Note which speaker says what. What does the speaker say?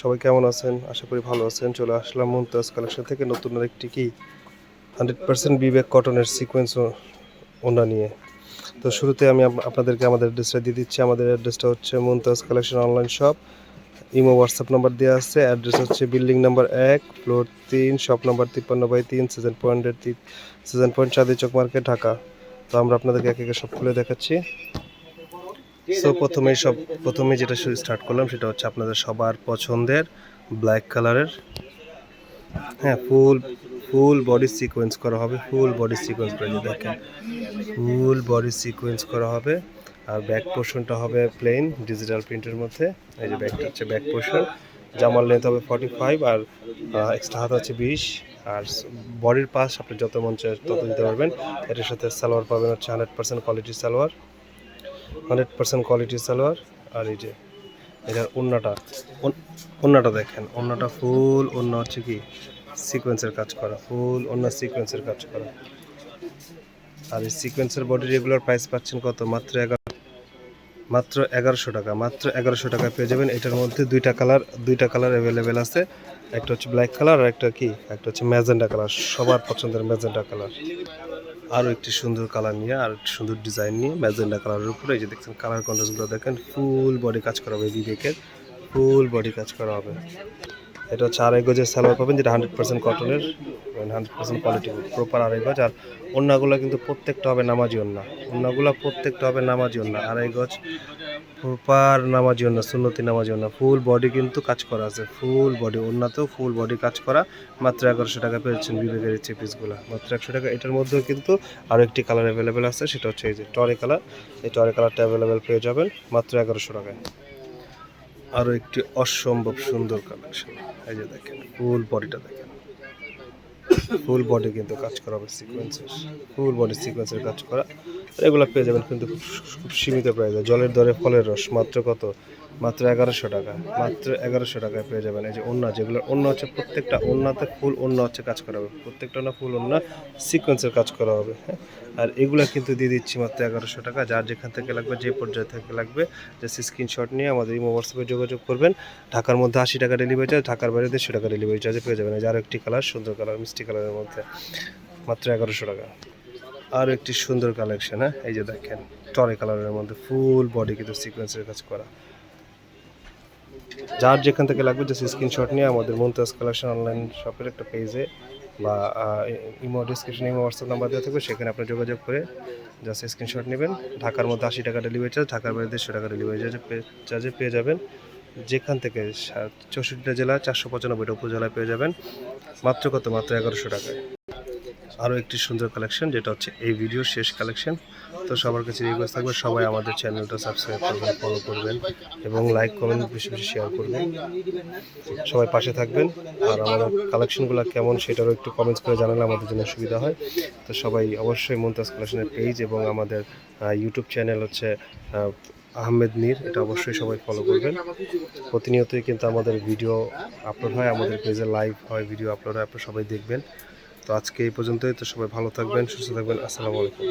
Speaker 1: সবাই কেমন আছেন? আশা করি ভালো আছেন। চলে আসলাম মুমতাজ কালেকশন থেকে নতুন একটি কি? হান্ড্রেড পার্সেন্ট বিবেক কটনের সিকোয়েন্স ওনা নিয়ে। তো শুরুতে আমি আপনাদেরকে আমাদের অ্যাড্রেসটা দিয়ে দিচ্ছি। আমাদের অ্যাড্রেসটা হচ্ছে Mumtaz collection online shop Imo WhatsApp number দেওয়া আছে। অ্যাড্রেস হচ্ছে বিল্ডিং নাম্বার এক ফ্লোর তিন শপ নাম্বার তিপ্পান্ন বাই তিন সিজন পয়েন্টের তিন season point Chandi Chowk market Dhaka. তো আমরা আপনাদেরকে একে একে সব খুলে দেখাচ্ছি। সো প্রথমেই সব প্রথমে যেটা শুরু স্টার্ট করলাম সেটা হচ্ছে আপনাদের সবার পছন্দের ব্ল্যাক কালারের হ্যাঁ ফুল ফুল বডি সিকোয়েন্স করা হবে। ফুল বডি সিকোয়েন্স করে দেখেন। ফুল বডি সিকোয়েন্স করা হবে। আর ব্যাক পোর্শনটা হবে প্লেন ডিজিটাল প্রিন্টের মধ্যে। এই যে ব্যাকটা হচ্ছে ব্যাক পোর্শন জামার লেন্থ হবে ফর্টি ফাইভ আর এক্সট্রা হাত হচ্ছে বিশ। আর বডির পাশ আপনি যত মন চায় তত দিতে পারবেন। এটার সাথে সালোয়ার পাবেন হচ্ছে হান্ড্রেড পার্সেন্ট কোয়ালিটির সালোয়ার। হান্ড্রেড পার্সেন্ট কোয়ালিটির সালোয়ার আর এই যে এটার ওন্নাটা ওন্নাটা দেখেন, ওন্নাটা ফুল, ওন্না হচ্ছে কি সিকোয়েন্সের কাজ করা, ফুল ওন্না সিকোয়েন্সের কাজ করা। আর এই সিকোয়েন্সের বডি রেগুলার প্রাইস পাচ্ছেন কত? মাত্র এগারো, মাত্র এগারোশো টাকা, মাত্র এগারোশো টাকা পেয়ে যাবেন। এটার মধ্যে দুইটা কালার দুইটা কালার অ্যাভেলেবেল আছে। একটা হচ্ছে ব্ল্যাক কালার আর একটা কি? একটা হচ্ছে ম্যাজেন্ডা কালার সবার পছন্দের ম্যাজেন্ডা কালার আরও একটি সুন্দর কালার নিয়ে, আর একটি সুন্দর ডিজাইন নিয়ে ম্যাজেন্ডা কালারের উপরে এই যে দেখছেন কালার কন্ট্রাস্টগুলো দেখেন ফুল বডি কাজ করা হবে বিবেকের ফুল বডি কাজ করা হবে। এটা হচ্ছে আড়াই গজের সালোয়ার পাবেন, যেটা হান্ড্রেড পার্সেন্ট কটনের হান্ড্রেড পার্সেন্ট কোয়ালিটি প্রপার আড়াই গজ, আর অন্যগুলো কিন্তু প্রত্যেকটা হবে নামাজি অন্য অন্যগুলো প্রত্যেকটা হবে নামাজি অন্য আড়াই গজ প্রপার নামাজি ওন্না সুন্নতি নামাজি ওন্না ফুল বডি কিন্তু কাজ করা আছে, ফুল বডি ওন্নাতেও ফুল বডি কাজ করা, মাত্র এগারোশো টাকা পেয়েছেন বিবেকের এই পিসগুলো মাত্র একশো টাকা। এটার মধ্যেও কিন্তু আরও একটি কালার অ্যাভেলেবেল আছে, সেটা হচ্ছে এই যে টরে কালার এই টরে কালারটা অ্যাভেলেবেল পেয়ে যাবেন মাত্র এগারোশো টাকায়। আরও একটি অসম্ভব সুন্দর কালেকশন এই যে দেখেন, ফুল বডিটা দেখেন। ফুল বডি কিন্তু কাজ করা হবে সিকোয়েন্সের ফুল বডি সিকোয়েন্সের কাজ করা। এগুলো পেয়ে যাবেন কিন্তু খুব সীমিত প্রাইসে জলের দরে ফলের রস মাত্র কত? মাত্র এগারোশো টাকা। মাত্র এগারোশো টাকায় পেয়ে যাবেন। এই যে অন্য যেগুলো অন্য হচ্ছে প্রত্যেকটা অন্যতে ফুল অন্য হচ্ছে কাজ করা হবে। প্রত্যেকটা না ফুল অন্য সিকোয়েন্সের কাজ করা হবে হ্যাঁ? আর এগুলো কিন্তু দিয়ে দিচ্ছি মাত্র এগারোশো টাকা। যার যেখান থেকে লাগবে, যে পর্যায়ে থেকে লাগবে জাস্ট স্ক্রিনশট নিয়ে আমাদের ইমো হোয়াটসঅ্যাপে যোগাযোগ করবেন। ঢাকার মধ্যে আশি টাকা ডেলিভারি চার্জ ঢাকার বাইরে দেড়শো টাকা ডেলিভারি চার্জে পেয়ে যাবেন। এই যে আরও একটি কালার সুন্দর কালার মিষ্টি কালারের মধ্যে। মাত্র এগারোশো টাকা। আর একটি সুন্দর কালেকশন হ্যাঁ? এই যে দেখেন, টরে কালারের মধ্যে ফুল বডি কিন্তু সিকোয়েন্সের কাজ করা। যার যেখান থেকে লাগবে জাস্ট স্ক্রিনশট নিয়ে আমাদের মুমতাজ কালেকশন অনলাইন শপের একটা পেজে বা imo description imo WhatsApp number দেওয়া থাকবে, সেখানে আপনি যোগাযোগ করে জাস্ট স্ক্রিনশট নেবেন। ঢাকার মধ্যে আশি টাকা ডেলিভারি চার্জ ঢাকার বাইরে দেড়শো টাকা ডেলিভারি চার্জে চার্জে পেয়ে যাবেন। যেখান থেকে চৌষট্টিটা জেলা, চারশো পঁচানব্বইটা উপজেলায় পেয়ে যাবেন। মাত্র কত? মাত্র এগারোশো টাকায়। আরও একটি সুন্দর কালেকশন যেটা হচ্ছে এই ভিডিওর শেষ কালেকশন তো সবার কাছে রিকোয়েস্ট থাকবে, সবাই আমাদের চ্যানেলটা সাবস্ক্রাইব করবেন ফলো করবেন এবং লাইক কমেন্ট বেশি বেশি শেয়ার করবেন। সবাই পাশে থাকবেন। আর আমাদের কালেকশনগুলো কেমন সেটারও একটু কমেন্টস করে জানালে আমাদের জন্য সুবিধা হয়। তো সবাই অবশ্যই মুমতাজ কালেকশনের পেজ এবং আমাদের ইউটিউব চ্যানেল হচ্ছে আহমেদ মীর এটা অবশ্যই সবাই ফলো করবেন। প্রতিনিয়তই কিন্তু আমাদের ভিডিও আপলোড হয়, আমাদের পেজে লাইভ হয় ভিডিও আপলোড হয়, আপনারা সবাই দেখবেন। তো আজকে এই পর্যন্তই। তো সবাই ভালো থাকবেন, সুস্থ থাকবেন। আসসালামু আলাইকুম।